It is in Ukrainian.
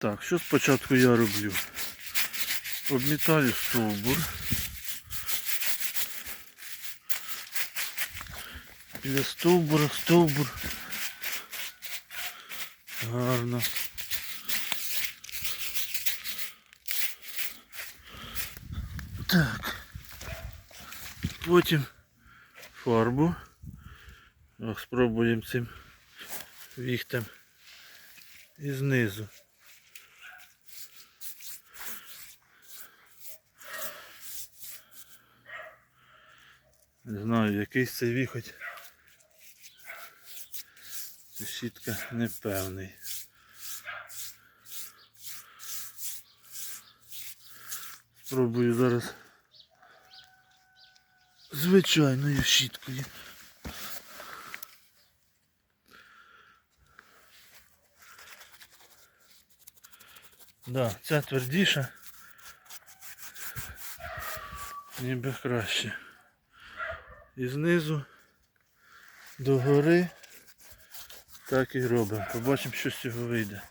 Так, що спочатку я роблю? Обмітаю стовбур. Біля стовбура, стовбур. Гарно. Так. Потім фарбу. Ох, спробуємо цим віхтем і знизу. Не знаю, якийсь цей віхоть. Щітка непевний. Спробую зараз звичайною щіткою. Да, ця твердіша. Ніби краще. І знизу до гори так і робимо. Побачимо, що з цього вийде.